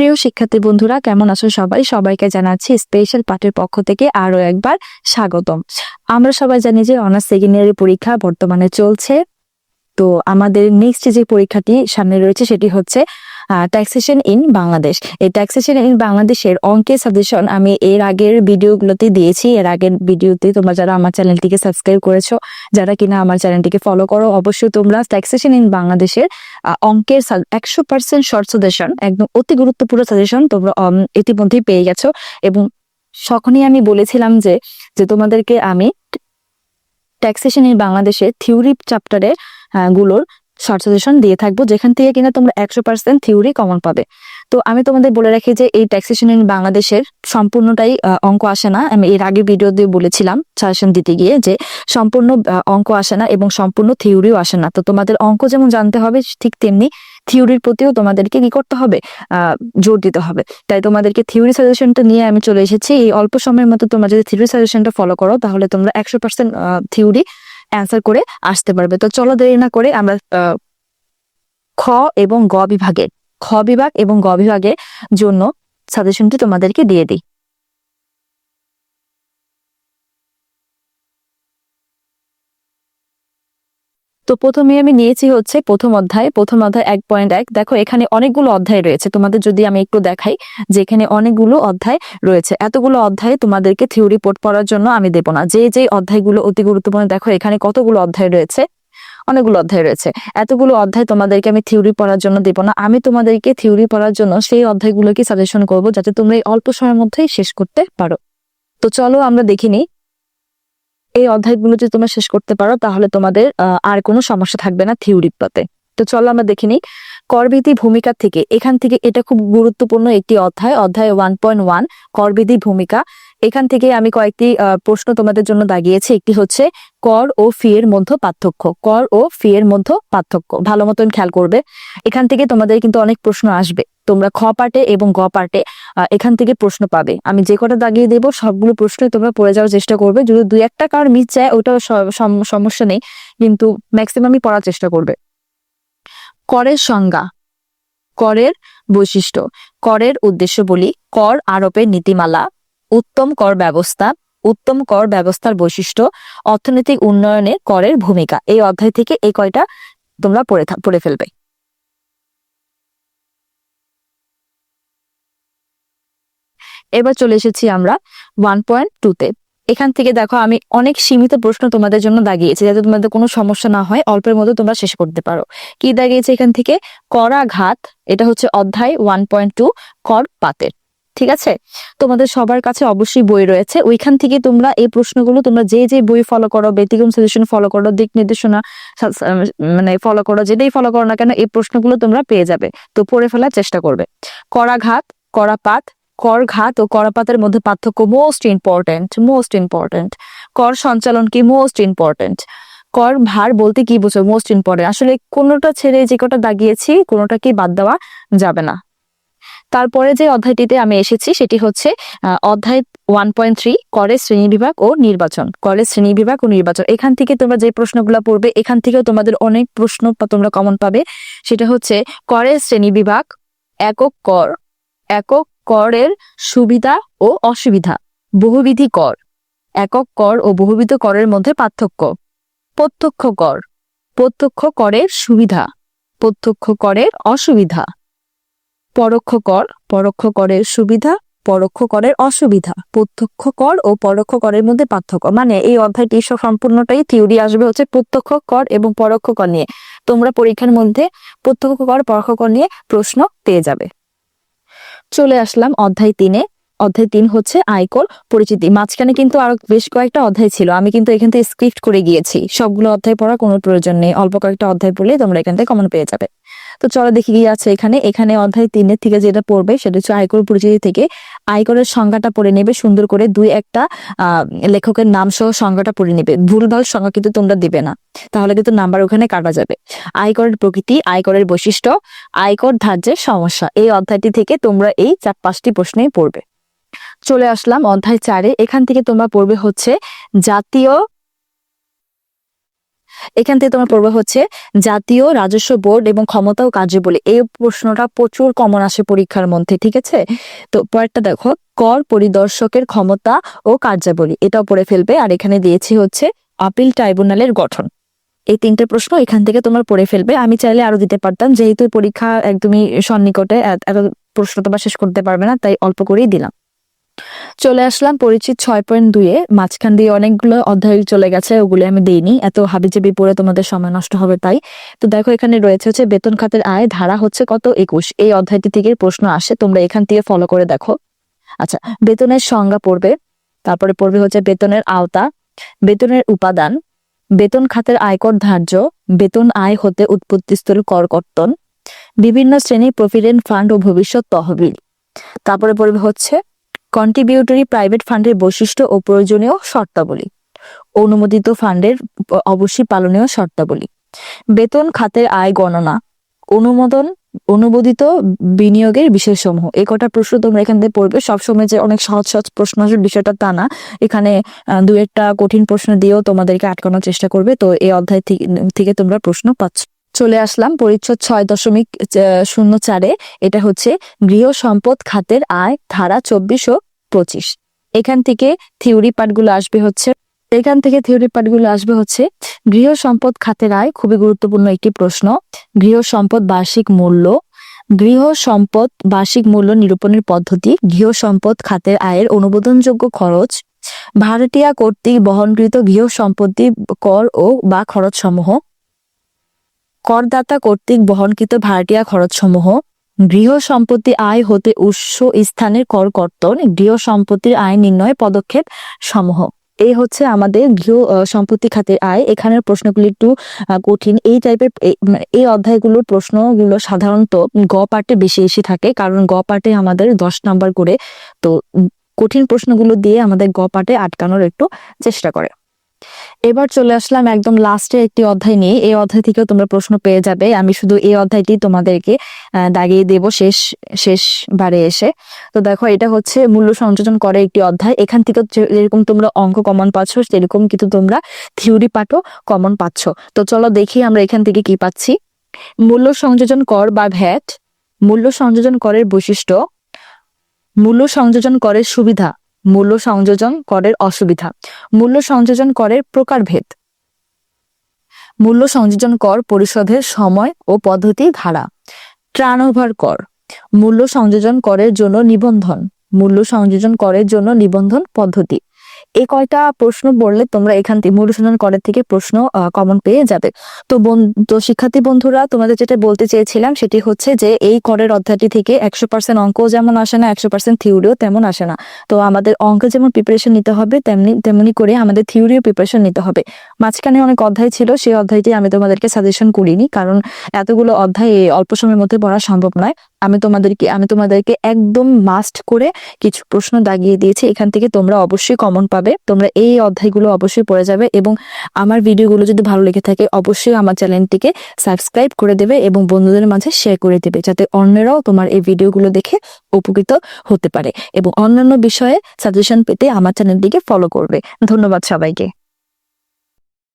প্রিয় শিক্ষার্থী বন্ধুরা, কেমন আছো সবাই? সবাইকে জানাচ্ছি স্পেশাল পাঠের পক্ষ থেকে আরও একবার স্বাগতম। আমরা সবাই জানি যে অনার্স সেকেন্ড ইয়ারের পরীক্ষা বর্তমানে চলছে। তো আমাদের নেক্সট যে পরীক্ষাটি সামনে রয়েছে সেটি হচ্ছে ট্যাক্সেশন ইন বাংলাদেশ এই ট্যাক্সেশন ইন বাংলাদেশের অঙ্কের সাজেশন আমি এর আগের ভিডিওগুলোতে দিয়েছি। এর আগের ভিডিওতে তোমরা যারা আমার চ্যানেলটিকে সাবস্ক্রাইব করেছ, যারা কিনা আমার চ্যানেলটিকে ফলো করো, অবশ্যই তোমরা ট্যাক্সেশন ইন বাংলাদেশের অঙ্কের একশো পার্সেন্ট শর্ট সাজেশন একদম অতি গুরুত্বপূর্ণ সাজেশন তোমরা ইতিমধ্যেই পেয়ে গেছো। এবং তখনই আমি বলেছিলাম যে যে তোমাদেরকে আমি ট্যাক্সেশন ইন বাংলাদেশের থিওরি চ্যাপ্টারেরগুলোর শর্ট সাজেশন দিয়ে থাকব, যেখান থেকে কিনা তোমরা একশো পার্সেন্ট থিওরি কমন পাবে। তো আমি তোমাদের বলে রাখি যে এই ট্যাক্সেশন ইন বাংলাদেশের সম্পূর্ণটাই অঙ্ক আসে না। আমি এর আগে ভিডিও দিয়ে বলেছিলাম সাজেশন দিতে গিয়ে যে সম্পূর্ণ অঙ্ক আসে না এবং সম্পূর্ণ থিওরিও আসে না। তো তোমাদের অঙ্ক যেমন জানতে হবে, ঠিক তেমনি থিওরির প্রতিও তোমাদেরকে কি করতে হবে? জোর দিতে হবে। তাই তোমাদেরকে থিওরি সাজেশনটা নিয়ে আমি চলে এসেছি। এই অল্প সময়ের মতো তোমরা যদি থিওরি সাজেশনটা ফলো করো, তাহলে তোমরা একশো পার্সেন্ট থিওরি অ্যান্সার করে আসতে পারবে। তো চলো দেরি না করে আমরা খ এবং গ বিভাগে, খ বিভাগ এবং গ বিভাগের জন্য সাজেশনটি তোমাদেরকে দিয়ে দিই। তো প্রথমে আমি নিয়েছি হচ্ছে প্রথম অধ্যায় প্রথম অধ্যায় এক পয়েন্ট এক। দেখো, এখানে অনেকগুলো অধ্যায় রয়েছে। তোমাদের যদি আমি একটু দেখাই যে এখানে অনেকগুলো অধ্যায় রয়েছে। এতগুলো অধ্যায় তোমাদেরকে থিওরি পোর্ট পড়ার জন্য আমি দেবো না। যে যে অধ্যায়গুলো অতি গুরুত্বপূর্ণ, দেখো, এখানে কতগুলো অধ্যায় রয়েছে? অনেকগুলো অধ্যায় রয়েছে। এতগুলো অধ্যায় তোমাদেরকে আমি থিওরি পড়ার জন্য দেবো না। আমি তোমাদেরকে থিওরি পড়ার জন্য সেই অধ্যায়গুলোকে সাজেশন করব যাতে তোমরা এই অল্প সময়ের মধ্যেই শেষ করতে পারো। তো চলো আমরা দেখিনি এই অধ্যায়গুলো যদি তোমরা শেষ করতে পারো, তাহলে তোমাদের আর কোনো সমস্যা থাকবে না থিওরি পাতে। তো চলো আমরা দেখে নিই। করবিধি ভূমিকা থেকে, এখান থেকে এটা খুব গুরুত্বপূর্ণ একটি অধ্যায় অধ্যায় ওয়ান পয়েন্ট ওয়ান করবিধি ভূমিকা। এখান থেকে আমি কয়েকটি প্রশ্ন তোমাদের জন্য দাগিয়েছি। একটি হচ্ছে, কর ও ফি এর মধ্যে পার্থক্য। কর ও ফি এর মধ্যে পার্থক্য। ভালো মতন খেয়াল করবে। এখান থেকে তোমাদের কিন্তু অনেক প্রশ্ন আসবে। তোমরা খ পার্টে এবং গ পার্টে এখান থেকে প্রশ্ন পাবে। আমি যে কটা দাগিয়ে দেবো, সবগুলো প্রশ্ন তোমরা পড়ে যাওয়ার চেষ্টা করবে। যদি দুই একটা কার মিস যায় সম- সমস্যা নেই। কিন্তু ম্যাক্সিমামই পড়ার চেষ্টা করবে। করের সংজ্ঞা। করের বৈশিষ্ট্য। করের উদ্দেশ্য বলি, কর আরোপের নীতিমালা। উত্তম কর ব্যবস্থা, উত্তম কর ব্যবস্থার বৈশিষ্ট্য, অর্থনৈতিক উন্নয়নে করের ভূমিকা। এই অধ্যায় থেকে এই কয়টা তোমরা পড়ে পড়ে ফেলবে। এবার চলে এসেছি আমরা ওয়ান পয়েন্ট টুতে এখান থেকে দেখো আমি অনেক সীমিত প্রশ্ন তোমাদের জন্য দাগিয়েছি যাতে তোমাদের কোনো সমস্যা না হয়, অল্পের মধ্যে তোমরা শেষ করতে পারো। কি দাগিয়েছে এখান থেকে? করাঘাত, এটা হচ্ছে অধ্যায় ওয়ান পয়েন্ট টু কর পাতের। ঠিক আছে? তোমাদের সবার কাছে অবশ্যই বই রয়েছে। ওইখান থেকে তোমরা এই প্রশ্নগুলো, তোমরা যে যে বই ফলো করো, ব্যতিক্রম সাজেশন ফলো করো, দিক নির্দেশনা মানে ফলো করো, যেটাই ফলো করো না কেন, এই প্রশ্নগুলো তোমরা পেয়ে যাবে। তো পড়ে ফেলার চেষ্টা করবে। করাঘাত, করাপাত, করঘাত ও করাপাতের মধ্যে পার্থক্য মোস্ট ইম্পর্টেন্ট মোস্ট ইম্পর্টেন্ট কর সঞ্চালন কি মোস্ট ইম্পর্টেন্ট কর ভার বলতে কি বোঝো মোস্ট ইম্পর্টেন্ট আসলে কোনোটা ছেড়ে যে কটা দাগিয়েছি কোনোটাকে বাদ দেওয়া যাবে না। তারপরে যে অধ্যায়টিতে আমি এসেছি, সেটি হচ্ছে অধ্যায় ওয়ান পয়েন্ট থ্রি করের শ্রেণি বিভাগ ও নির্বাচন। করের শ্রেণি বিভাগ ও নির্বাচন। এখান থেকে তোমরা যে প্রশ্নগুলো পড়বে, এখান থেকেও তোমাদের অনেক প্রশ্ন তোমরা কমন পাবে। সেটা হচ্ছে করের শ্রেণি বিভাগ একক কর। একক করের সুবিধা ও অসুবিধা। বহুবিধি কর। একক কর ও বহুবিধ করের মধ্যে পার্থক্য। প্রত্যক্ষ কর। প্রত্যক্ষ করের সুবিধা। প্রত্যক্ষ করের অসুবিধা। পরোক্ষ কর, পরোক্ষ করের সুবিধা, পরোক্ষ করের অসুবিধা। প্রত্যক্ষ কর ও পরোক্ষ করের মধ্যে পার্থক্য। মানে এই অধ্যায়টি সম্পূর্ণটাই থিওরি আসবে হচ্ছে প্রত্যক্ষ কর এবং পরোক্ষ কর নিয়ে। তোমরা পরীক্ষার মধ্যে প্রত্যক্ষ কর, পরোক্ষ কর নিয়ে প্রশ্ন পেয়ে যাবে। চলে আসলাম অধ্যায় তিনে। অধ্যায় তিন হচ্ছে আয়কর পরিচিতি। মাঝখানে কিন্তু আরও বেশ কয়েকটা অধ্যায় ছিল। আমি কিন্তু এখান থেকে স্ক্রিপ্ট করে গিয়েছি। সবগুলো অধ্যায় পড়ার কোনো প্রয়োজন নেই। অল্প কয়েকটা অধ্যায় পড়লে তোমরা এখান থেকে কমন পেয়ে যাবে। তো চলো দেখি কি আছে এখানে। এখানে অধ্যায় তিনের থেকে যেটা পড়বে সেটা হচ্ছে আয়কর পরিচিতি থেকে। আয়করের সংজ্ঞাটা পড়ে নেবে সুন্দর করে দুই একটা লেখকের নাম সহ সংজ্ঞাটা পড়ে নেবে। ভুলভাল সংজ্ঞা কিন্তু তোমরা দিবে না। তাহলে কিন্তু নাম্বার ওখানে কাটা যাবে। আয়করের প্রকৃতি, আয়করের বৈশিষ্ট্য, আয়কর ধার্যের সমস্যা। এই অধ্যায়টি থেকে তোমরা এই চার পাঁচটি প্রশ্নেই পড়বে। চলে আসলাম অধ্যায় চারে। এখান থেকে তোমরা পড়বে হচ্ছে জাতীয় এখান থেকে তোমার পড়বে হচ্ছে জাতীয় রাজস্ব বোর্ড এবং ক্ষমতা ও কার্যাবলী। এই প্রশ্নটা প্রচুর কমন আসে পরীক্ষার মধ্যে, ঠিক আছে? তো পরেরটা দেখো, কর পরিদর্শকের ক্ষমতা ও কার্যাবলী। এটাও পড়ে ফেলবে। আর এখানে দিয়েছি হচ্ছে আপিল ট্রাইব্যুনালের গঠন। এই তিনটে প্রশ্ন এখান থেকে তোমার পড়ে ফেলবে। আমি চাইলে আরও দিতে পারতাম। যেহেতু পরীক্ষা একদমই সন্নিকটে, এত- প্রশ্ন তোমার শেষ করতে পারবে না, তাই অল্প করেই দিলাম। চলে আসলাম পরিচিত ছয় পয়েন্ট দুইয়ে। মাঝখান দিয়ে অনেকগুলো অধ্যায় চলে গেছে, ওগুলি আমি দিইনি। এত হাবিজাবি পড়ে তোমাদের সময় নষ্ট হবে তাই। তো দেখো, এখানে রয়েছে হচ্ছে বেতন খাতের আয়, ধারা হচ্ছে কত? একুশ। এই অধ্যায়টি থেকে প্রশ্ন আসে, তোমরা এখান থেকে ফলো করে দেখো। আচ্ছা বেতনের সংজ্ঞা পড়বে। তারপরে পড়বে হচ্ছে বেতনের আওতা, বেতনের উপাদান, বেতন খাতের আয়কর ধার্য, বেতন আয় হতে উৎপত্তিস্থল কর কর্তন, বিভিন্ন শ্রেণির প্রভিডেন্ট ফান্ড ও ভবিষ্যৎ তহবিল। তারপরে পড়বে হচ্ছে কন্ট্রিবিউটরি প্রাইভেট ফান্ডের বৈশিষ্ট্য ও প্রয়োজনীয় শর্তাবলী। অনুমোদিত ফান্ডের অবশ্যই পালনীয় শর্তাবলী। বেতন খাতের আয় গণনা। অনুমোদন, অনুমোদিত বিনিয়োগের বিষয়সমূহ এই কটা প্রশ্ন তোমরা এখান থেকে পড়বে। সবসময় যে অনেক সহজ সহজ প্রশ্ন আসবে বিষয়টা তা না। এখানে দু একটা কঠিন প্রশ্ন দিয়েও তোমাদেরকে আটকানোর চেষ্টা করবে। তো এই অধ্যায় থেকে তোমরা প্রশ্ন পাচ্ছ। চলে আসলাম পরিচ্ছদ ছয় দশমিক শূন্য চারে। এটা হচ্ছে গৃহ সম্পদ খাতের আয় ধারা চব্বিশ ও পঁচিশ। এখান থেকে থিওরি পাঠগুলো আসবে হচ্ছে, এখান থেকে থিওরি পাঠগুলো আসবে হচ্ছে, গৃহ সম্পদ খাতের আয় খুবই গুরুত্বপূর্ণ একটি প্রশ্ন। গৃহ সম্পদ বার্ষিক মূল্য, গৃহ সম্পদ বার্ষিক মূল্য নিরূপণের পদ্ধতি, গৃহ সম্পদ খাতের আয়ের অনুমোদনযোগ্য খরচ, ভাড়াটিয়া কর্তৃক বহনকৃত গৃহ সম্পত্তি কর ও বা খরচ সমূহ করদাতা কর্তৃক বহনকৃত ভাড়াটিয়া খরচ সমূহ গৃহ সম্পত্তি আয় হতে উৎস স্থানের কর কর্তন, গৃহ সম্পত্তির আয় নির্ণয় পদক্ষেপ সমূহ। এই হচ্ছে আমাদের গৃহ সম্পত্তি খাতের আয়। এখানের প্রশ্নগুলি একটু কঠিন। এই টাইপের এই অধ্যায়গুলোর প্রশ্নগুলো সাধারণত গ পার্টে বেশি এসে থাকে, কারণ গ পার্টে আমাদের দশ নাম্বার করে, তো কঠিন প্রশ্নগুলো দিয়ে আমাদের গ পার্টে আটকানোর একটু চেষ্টা করে। এবার চলে আসলাম একদম লাস্টে একটি অধ্যায় নিয়ে। এই অধ্যায় থেকেও তোমরা প্রশ্ন পেয়ে যাবে। আমি শুধু এই অধ্যায়টি তোমাদেরকে দাগিয়ে দেব শেষ শেষ বারে এসে। তো দেখো, এটা হচ্ছে মূল্য সংযোজন করে একটি অধ্যায়। এখান থেকে যেরকম তোমরা অঙ্ক কমন পাচ্ছ, সেরকম কিন্তু তোমরা থিওরি পাঠও কমন পাচ্ছ। তো চলো দেখি আমরা এখান থেকে কি পাচ্ছি। মূল্য সংযোজন কর বা ভ্যাট। মূল্য সংযোজন করের বৈশিষ্ট্য। মূল্য সংযোজন করের সুবিধা। মূল্য সংযোজন করের অসুবিধা। মূল্য সংযোজন করের প্রকারভেদ। মূল্য সংযোজন কর পরিশোধের সময় ও পদ্ধতি ধারা। ট্রানওভার কর। মূল্য সংযোজন করের জন্য নিবন্ধন। মূল্য সংযোজন করের জন্য নিবন্ধন পদ্ধতি। এই কয়টা প্রশ্ন বললে তোমরা এখান থেকে সংযোজন করের থেকে প্রশ্ন কমন পেয়ে যাবে। তো তো শিক্ষার্থী বন্ধুরা, তোমাদের যেটা বলতে চেয়েছিলাম সেটি হচ্ছে যে, এই করের অধ্যায়টি থেকে একশো পার্সেন্ট অঙ্কও যেমন আসে না, একশো পার্সেন্ট থিওরিও তেমন আসে না। তো আমাদের অঙ্ক যেমন প্রিপারেশন নিতে হবে, তেমনি তেমনি করে আমাদের থিওরিও প্রিপারেশন নিতে হবে। মাঝখানে অনেক অধ্যায় ছিল, সেই অধ্যায়টি আমি তোমাদেরকে সাজেশন করিনি, কারণ এতগুলো অধ্যায় অল্প সময়ের মধ্যে পড়া সম্ভব নয়। আমি তোমাদেরকে আমি তোমাদেরকে একদম মাস্ট করে কিছু প্রশ্ন দাগিয়ে দিয়েছি। এখান থেকে তোমরা অবশ্যই কমন পাবে। তোমরা এই অধ্যায়গুলো অবশ্যই পড়ে যাবে এবং আমার ভিডিওগুলো যদি ভালো লেগে থাকে, অবশ্যই আমার চ্যানেলটিকে সাবস্ক্রাইব করে দেবে এবং বন্ধুদের মাঝে শেয়ার করে দেবে, যাতে অন্যরাও তোমার এই ভিডিওগুলো দেখে উপকৃত হতে পারে এবং অন্যান্য বিষয়ে সাজেশন পেতে আমার চ্যানেলটিকে ফলো করবে। ধন্যবাদ সবাইকে।